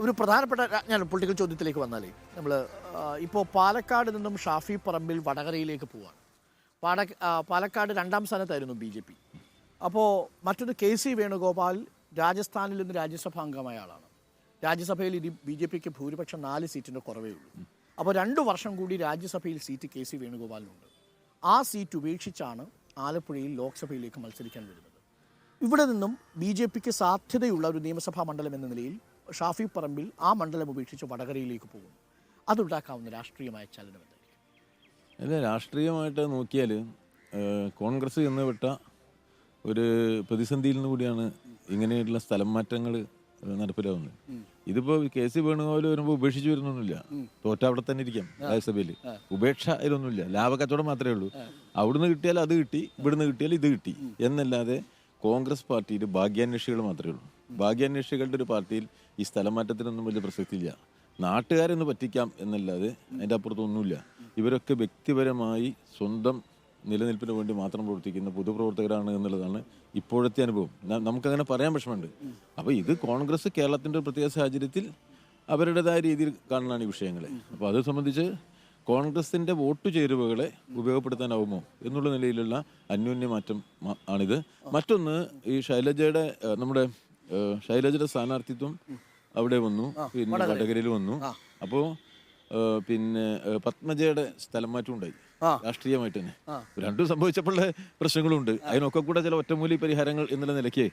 ഒരു പ്രധാനപ്പെട്ട ഞാൻ പൊളിറ്റിക്കൽ ചോദ്യത്തിലേക്ക് വന്നാലേ. നമ്മൾ ഇപ്പോൾ പാലക്കാട് നിന്നും ഷാഫി പറമ്പിൽ വടകരയിലേക്ക് പോവാണ്. പാട പാലക്കാട് രണ്ടാം സ്ഥാനത്തായിരുന്നു ബി ജെ പി. അപ്പോൾ മറ്റൊന്ന് കെ സി വേണുഗോപാൽ രാജസ്ഥാനിൽ നിന്ന് രാജ്യസഭാ അംഗമായ ആളാണ് രാജ്യസഭയിൽ ഇനി ബി ജെ പിക്ക് ഭൂരിപക്ഷം നാല് സീറ്റിന്റെ കുറവേ ഉള്ളൂ. അപ്പോൾ രണ്ട് വർഷം കൂടി രാജ്യസഭയിൽ സീറ്റ് കെ സി വേണുഗോപാലിനുണ്ട്. ആ സീറ്റ് ഉപേക്ഷിച്ചാണ് ആലപ്പുഴയിൽ ലോക്സഭയിലേക്ക് മത്സരിക്കാൻ വരുന്നത്. ഇവിടെ നിന്നും ബി ജെ പിക്ക് സാധ്യതയുള്ള ഒരു നിയമസഭാ മണ്ഡലം എന്ന നിലയിൽ ഷാഫി പറമ്പിൽ ആ മണ്ഡലം ഉപേക്ഷിച്ച് വടകരയിലേക്ക് പോകും അതുണ്ടാക്കാവുന്ന രാഷ്ട്രീയമായ ചലനം എന്തായിരിക്കും അല്ല രാഷ്ട്രീയമായിട്ട് നോക്കിയാൽ കോൺഗ്രസ് എന്ന് വിട്ട ഒരു പ്രതിസന്ധിയിൽ നിന്ന് കൂടിയാണ് ഇങ്ങനെയുള്ള സ്ഥലം മാറ്റങ്ങൾ നടപ്പിലാവുന്നത്. ഇതിപ്പോ കെ സി വേണുഗോപാൽ വരുമ്പോൾ ഉപേക്ഷിച്ച് വരുന്നൊന്നുമില്ല. തോറ്റ അവിടെ തന്നെ ഇരിക്കാം രാജ്യസഭയിൽ ഉപേക്ഷ അതിലൊന്നുമില്ല. ലാഭക്കച്ചവടം മാത്രമേ ഉള്ളൂ. അവിടുന്ന് കിട്ടിയാൽ അത് കിട്ടി ഇവിടുന്ന് കിട്ടിയാൽ ഇത് കിട്ടി. എന്നല്ലാതെ കോൺഗ്രസ് പാർട്ടിയിൽ ഭാഗ്യാന്വേഷികൾ മാത്രമേ ഉള്ളൂ. ഭാഗ്യാന്വേഷികളുടെ ഒരു പാർട്ടിയിൽ ഈ സ്ഥലം മാറ്റത്തിനൊന്നും വലിയ പ്രസക്തിയില്ല. നാട്ടുകാരെന്ന് പറ്റിക്കാം എന്നല്ലാതെ അതിന്റെ അപ്പുറത്തൊന്നുമില്ല ഇവരൊക്കെ വ്യക്തിപരമായി സ്വന്തം നിലനിൽപ്പിന് വേണ്ടി മാത്രം പ്രവർത്തിക്കുന്ന പൊതുപ്രവർത്തകരാണ് എന്നുള്ളതാണ് ഇപ്പോഴത്തെ അനുഭവം. നമുക്കങ്ങനെ പറയാൻ വിഷമമുണ്ട്. അപ്പോൾ ഇത് കോൺഗ്രസ് കേരളത്തിന്റെ പ്രത്യേക സാഹചര്യത്തിൽ അവരുടേതായ രീതിയിൽ കാണുന്നതാണ് ഈ വിഷയങ്ങളെ. അപ്പോൾ അത് സംബന്ധിച്ച് കോൺഗ്രസിന്റെ വോട്ട് ചേരുവകളെ ഉപയോഗപ്പെടുത്താനാവുമോ എന്നുള്ള നിലയിലുള്ള അന്യോന്യമാറ്റം ആണിത്. മറ്റൊന്ന് ഈ ശൈലജയുടെ നമ്മുടെ ശൈലജയുടെ സ്ഥാനാർത്ഥിത്വം അവിടെ വന്നു. പിന്നെ വടകരയിൽ. വന്നു. അപ്പോൾ പിന്നെ പത്മജയുടെ സ്ഥലം മാറ്റം ഉണ്ടായി. രാഷ്ട്രീയമായിട്ട് തന്നെ. രണ്ടും സംഭവിച്ചപ്പോഴുള്ള പ്രശ്നങ്ങളുണ്ട്. അതിനൊക്കെ കൂടെ ചില ഒറ്റമൂലി പരിഹാരങ്ങൾ എന്നുള്ള നിലയ്ക്ക്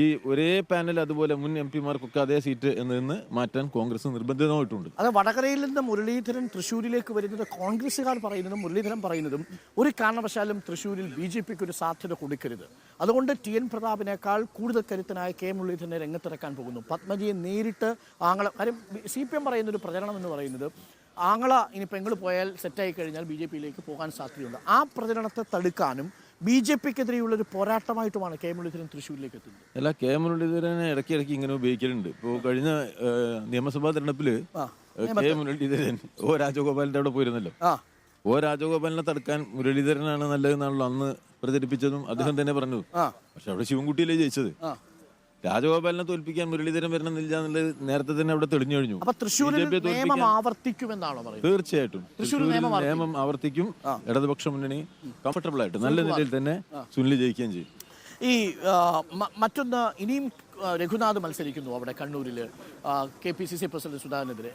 ഈ ഒരേ പാനൽ അതുപോലെ മുൻ എം പിമാർക്കൊക്കെ അതേ സീറ്റ് എന്നതിന്ന് മാറ്റാൻ കോൺഗ്രസ് നിർബന്ധിതമായിട്ടുണ്ട്. അത് വടകരയിൽ നിന്ന് മുരളീധരൻ തൃശ്ശൂരിലേക്ക് വരുന്നത് കോൺഗ്രസ്സുകാർ പറയുന്നതും മുരളീധരൻ പറയുന്നതും ഒരു കാരണവശാലും തൃശ്ശൂരിൽ ബി ജെ പിക്ക് ഒരു സാധ്യത കൊടുക്കരുത്. അതുകൊണ്ട് ടി എൻ പ്രതാപിനേക്കാൾ കൂടുതൽ കരുത്തനായ കെ മുരളീധരനെ രംഗത്തിറക്കാൻ പോകുന്നു. പത്മജിയെ നേരിട്ട് ആങ്ങളെ കാര്യം സി പി എം പറയുന്ന ഒരു പ്രചരണം എന്ന് പറയുന്നത് ആങ്ങള ഇനി പെങ്ങൾ പോയാൽ സെറ്റായി കഴിഞ്ഞാൽ ബി ജെ പിയിലേക്ക് പോകാൻ സാധ്യതയുണ്ട്. ആ പ്രചരണത്തെ തടുക്കാനും ബി ജെ പിക്കെതിരെയുള്ള ഒരു പോരാട്ടമായിട്ടുമാണ് കെ മുരളീധരൻ തൃശ്ശൂരിലേക്ക് എത്തുന്നത്. അല്ല കെ മുരളീധരനെ ഇടയ്ക്കിടയ്ക്ക് ഇങ്ങനെ ഉപയോഗിക്കലുണ്ട്. ഇപ്പോൾ കഴിഞ്ഞ നിയമസഭാ തെരഞ്ഞെടുപ്പിൽ കെ മുരളീധരൻ ഓ രാജഗോപാലിന്റെ അവിടെ പോയിരുന്നല്ലോ. ആ. ഓ രാജഗോപാലിനെ തടുക്കാൻ മുരളീധരനാണ് നല്ലതെന്നാണല്ലോ അന്ന് പ്രചരിപ്പിച്ചതും അദ്ദേഹം തന്നെ പറഞ്ഞു. പക്ഷെ അവിടെ ശിവൻകുട്ടിയിലേ ജയിച്ചത്. രാജഗോപാലിനെ തോൽപ്പിക്കാൻ മുരളീധരൻ വരണമെന്നില്ല എന്നുള്ളത് നേരത്തെ തന്നെ അവിടെ തെളിഞ്ഞു കഴിഞ്ഞു. അപ്പൊ തൃശ്ശൂരിൽ BJP യെ നിയമം തോൽപ്പിക്കാൻ ആവർത്തിക്കുമെന്നാണോ പറയുന്നത്? തീർച്ചയായിട്ടും. തൃശ്ശൂർ നിയമം നിയമം ആവർത്തിക്കും. ഇടതുപക്ഷ മുന്നണി കംഫർട്ടബിൾ ആയിട്ട് നല്ല നിലയിൽ തന്നെ സുനിൽ ജയിക്കുകയും ചെയ്യും. ഈ ആ, മ- മറ്റൊന്ന് ഇനിയും ആ, രഘുനാഥ് മത്സരിക്കുന്നു അവിടെ കണ്ണൂരിൽ K P C C president സുധാകരനെതിരെ.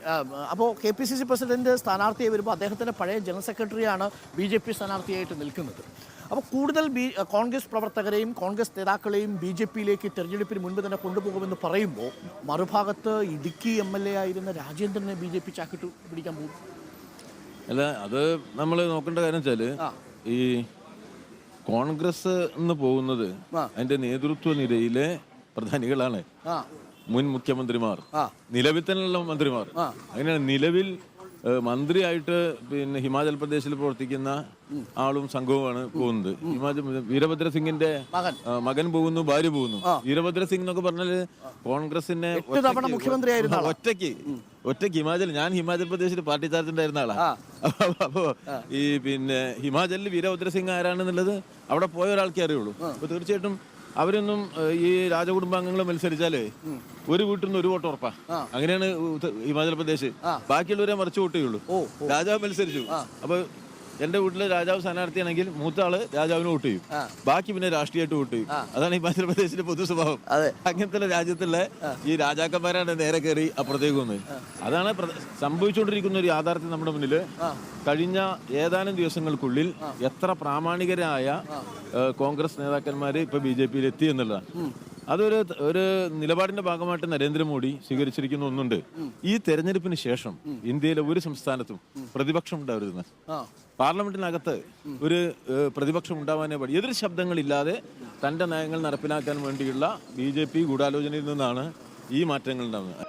അപ്പോൾ K P C C president സ്ഥാനാർത്ഥിയായി വരുമ്പോൾ അദ്ദേഹത്തിന്റെ പഴയ ജനറൽ സെക്രട്ടറിയാണ് ബി ജെ പി സ്ഥാനാർത്ഥിയായിട്ട് നിൽക്കുന്നത്. അപ്പോൾ കൂടുതൽ ബി കോൺഗ്രസ് പ്രവർത്തകരെയും കോൺഗ്രസ് നേതാക്കളെയും ബി ജെ പിയിലേക്ക് തെരഞ്ഞെടുപ്പിന് മുൻപ് തന്നെ കൊണ്ടുപോകുമെന്ന് പറയുമ്പോൾ മറുഭാഗത്ത് ഇടുക്കി എം എൽ എ ആയിരുന്ന രാജേന്ദ്രനെ ബി ജെ പി ചാക്കിട്ട് പിടിക്കാൻ പോകും അല്ല അത് നമ്മൾ നോക്കേണ്ട കാര്യം വെച്ചാൽ ആ. ഈ കോൺഗ്രസ് എന്ന് പോകുന്നത് അതിന്റെ നേതൃത്വ നിരയിലെ പ്രധാനികളാണ് മുൻ മുഖ്യമന്ത്രിമാർ. നിലവിൽ തന്നെയുള്ള മന്ത്രിമാർ. അങ്ങനെയാണ് നിലവിൽ മന്ത്രിയായിട്ട് പിന്നെ ഹിമാചൽ പ്രദേശിൽ പ്രവർത്തിക്കുന്ന ആളും സംഘവുമാണ് പോകുന്നത്. ഹിമാചൽ വീരഭദ്ര സിംഗിന്റെ മകൻ. പോകുന്നു ഭാര്യ പോകുന്നു. വീരഭദ്ര സിംഗ് എന്നൊക്കെ പറഞ്ഞാൽ കോൺഗ്രസിന്റെ ഒറ്റയ്ക്ക് ഒറ്റയ്ക്ക് ഒറ്റയ്ക്ക് ഹിമാചൽ ഞാൻ ഹിമാചൽ പ്രദേശിൽ പാർട്ടി ചാർജ് ഉണ്ടായിരുന്ന ആളാ അപ്പോ ഈ പിന്നെ ഹിമാചലിൽ വീരഭദ്ര സിംഗ് ആരാണെന്നുള്ളത് അവിടെ പോയ ഒരാൾക്കേ അറിയുള്ളൂ. അപ്പൊ തീർച്ചയായിട്ടും അവരൊന്നും ഈ രാജകുടുംബാംഗങ്ങൾ മത്സരിച്ചാലേ ഒരു വീട്ടിൽ നിന്ന് ഒരു വോട്ട് ഉറപ്പാ. അങ്ങനെയാണ് ഹിമാചൽ പ്രദേശ്. ബാക്കിയുള്ളവരെ മറിച്ച് വോട്ട് ചെയ്യുള്ളൂ രാജാവ് മത്സരിച്ചു. അപ്പൊ എന്റെ വീട്ടിൽ രാജാവ് സ്ഥാനാർത്ഥിയാണെങ്കിൽ മൂത്ത ആൾ രാജാവിന് വോട്ട് ചെയ്യും. ബാക്കി പിന്നെ രാഷ്ട്രീയമായിട്ട് വോട്ട് ചെയ്യും. അതാണ് ഈ മധ്യപ്രദേശിന്റെ പൊതു സ്വഭാവം അങ്ങനത്തെ രാജ്യത്തുള്ള ഈ രാജാക്കന്മാരാണ് നേരെ കയറി അപ്പുറത്തേക്ക് വന്നത്. അതാണ് സംഭവിച്ചുകൊണ്ടിരിക്കുന്ന ഒരു യാഥാർത്ഥ്യം നമ്മുടെ മുന്നിൽ കഴിഞ്ഞ ഏതാനും ദിവസങ്ങൾക്കുള്ളിൽ എത്ര പ്രാമാണികരായ കോൺഗ്രസ് നേതാക്കന്മാർ ഇപ്പൊ ബി ജെ പിയിൽ എത്തി എന്നുള്ളതാണ് അതൊരു ഒരു നിലപാടിന്റെ ഭാഗമായിട്ട് നരേന്ദ്രമോദി സ്വീകരിച്ചിരിക്കുന്ന ഒന്നുണ്ട്. ഈ തെരഞ്ഞെടുപ്പിന് ശേഷം ഇന്ത്യയിലെ ഒരു സംസ്ഥാനത്തും പ്രതിപക്ഷം ഉണ്ടാവരുതെന്ന്. പാർലമെന്റിനകത്ത് ഒരു പ്രതിപക്ഷം ഉണ്ടാവാനേ പാടി എതിർ ശബ്ദങ്ങളില്ലാതെ തന്റെ നയങ്ങൾ നടപ്പിലാക്കാൻ വേണ്ടിയുള്ള ബി ജെ പി ഗൂഢാലോചനയിൽ നിന്നാണ് ഈ മാറ്റങ്ങൾ ഉണ്ടാകുന്നത്